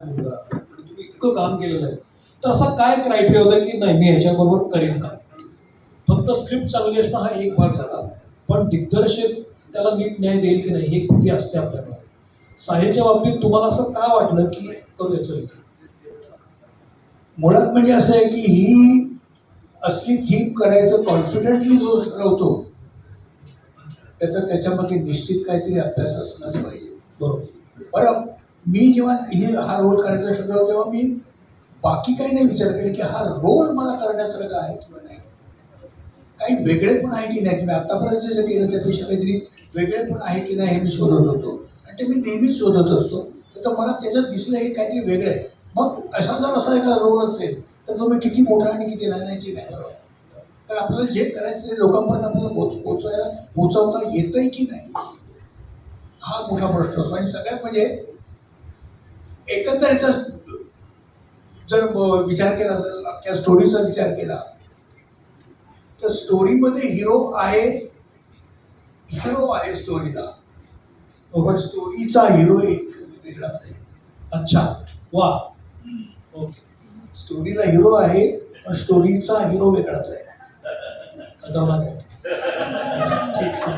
इतकं काम केलेलं आहे. तर असा काय क्रायटेरिया होता की नाही मी ह्याच्याबरोबर करेन का? फक्त स्क्रिप्ट चांगली असणं हा एक भाग झाला. पण दिग्दर्शक त्याला नीट न्याय देईल की नाही हे किती असते आपल्याकडे साहिलच्या बाबतीत तुम्हाला असं काय वाटलं की करूया चल मुळात म्हणजे असं आहे की ही असली थीम करायचं कॉन्फिडेंटली जो ठरवतो त्याचा त्याच्यामध्ये निश्चित काहीतरी अभ्यास असलाच पाहिजे. बरोबर. बरं. मी जेव्हा हे हा रोल करायचा ठरवलं तेव्हा मी बाकी काही नाही विचार केला की हा रोल मला करण्यासारखा आहे किंवा नाही. काही वेगळे पण आहे की नाही? मी आतापर्यंत जे केलं त्यापेक्षा काहीतरी वेगळे पण आहे की नाही हे मी शोधत होतो. आणि ते मी नेहमीच शोधत असतो. तर मला त्याच्यात दिसलं हे काहीतरी वेगळं आहे. मग असा जर असा एखादा रोल असेल तर तो मी किती मोठा आणि किती लहान याची नाही परवा. तर आपल्याला जे करायचं ते लोकांपर्यंत आपल्याला पोच पोचवायला पोचवता येतंय की नाही? हा मोठा प्रश्न असतो. आणि सगळ्यात म्हणजे एकंदरीत जर ब- विचार केला जर अख्ख्या स्टोरीचा विचार केला तर स्टोरीमध्ये हिरो आहे हिरो आहे स्टोरीला पण स्टोरीचा हिरो एक वेगळाच आहे. अच्छा वा. ओके. स्टोरीला हिरो आहे पण स्टोरीचा हिरो वेगळाच आहे.